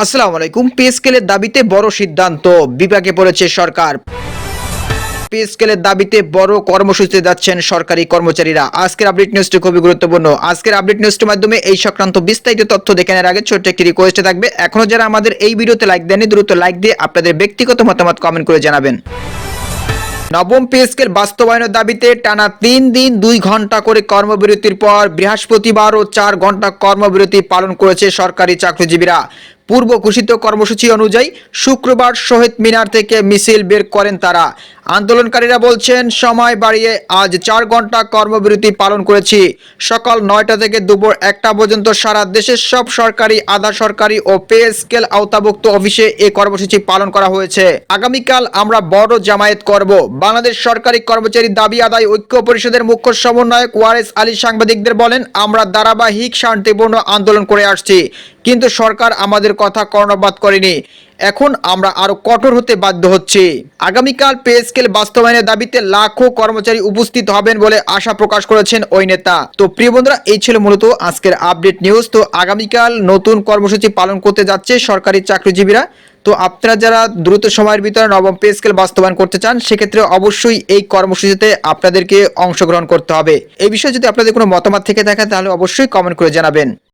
আসসালামু আলাইকুম। পে স্কেলের দাবিতে বড় সিদ্ধান্ত, বিপাকে পড়েছে সরকার। পে স্কেলের দাবিতে বড় কর্মসূচিতে যাচ্ছেন সরকারি কর্মচারীরা। আজকের আপডেট নিউজটি খুবই গুরুত্বপূর্ণ। আজকের আপডেট নিউজটির মাধ্যমে এই সংক্রান্ত বিস্তারিত তথ্য দেখে নেওয়ার আগে ছোট্ট একটি রিকোয়েস্টে থাকবে। এখনও যারা আমাদের এই ভিডিওতে লাইক দেননি, দ্রুত লাইক দিয়ে আপনাদের ব্যক্তিগত মতামত কমেন্ট করে জানাবেন। নবম পে স্কেল বাস্তবায়নের দাবিতে টানা তিন দিন দুই ঘণ্টা করে কর্মবিরতির পর বৃহস্পতিবার ও চার ঘণ্টা কর্মবিরতি পালন করেছে সরকারি চাকরিজীবীরা। পূর্ব ঘোষিত কর্মসূচি অনুযায়ী শুক্রবার শহীদ মিনার থেকে মিছিল বের করেন তারা। আন্দোলনকারীরা বলছেন, সময় বাড়িয়ে আজ চার ঘণ্টা কর্মবিরতি পালন করেছি। সকাল নয়টা থেকে দুপুর একটা পর্যন্ত সারা দেশের সব সরকারি, আধা সরকারি ও পে স্কেল আওতাভুক্ত অফিসে এ কর্মসূচি পালন করা হয়েছে। আগামীকাল আমরা বড় জামায়াত করব। বাংলাদেশ সরকারি কর্মচারী দাবি আদায় ঐক্য পরিষদের মুখ্য সমন্বয়ক ওয়ারেস আলী সাংবাদিকদের বলেন, আমরা ধারাবাহিক শান্তিপূর্ণ আন্দোলন করে আসছি, কিন্তু সরকার আমাদের কথা কর্ণপাত করেনি। এখন আমরা আরও কঠোর হতে বাধ্য হচ্ছি। আগামীকাল পে স্কেল বাস্তবায়নের দাবিতে লাখো কর্মচারী উপস্থিত হবেন বলে আশা প্রকাশ করেছেন ওই নেতা। তো প্রিয় বন্ধুরা, এই ছিল মূলত আজকের আপডেট নিউজ। তো আগামীকাল নতুন কর্মসূচি পালন করতে যাচ্ছে সরকারি চাকরিজীবীরা। তো আপনারা যারা দ্রুত সময়ের ভিতরে নবম পে স্কেল বাস্তবায়ন করতে চান, সেক্ষেত্রে অবশ্যই এই কর্মসূচিতে আপনাদেরকে অংশগ্রহণ করতে হবে। এই বিষয়ে যদি আপনাদের কোনো মতামত থেকে থাকে, তাহলে অবশ্যই কমেন্ট করে জানাবেন।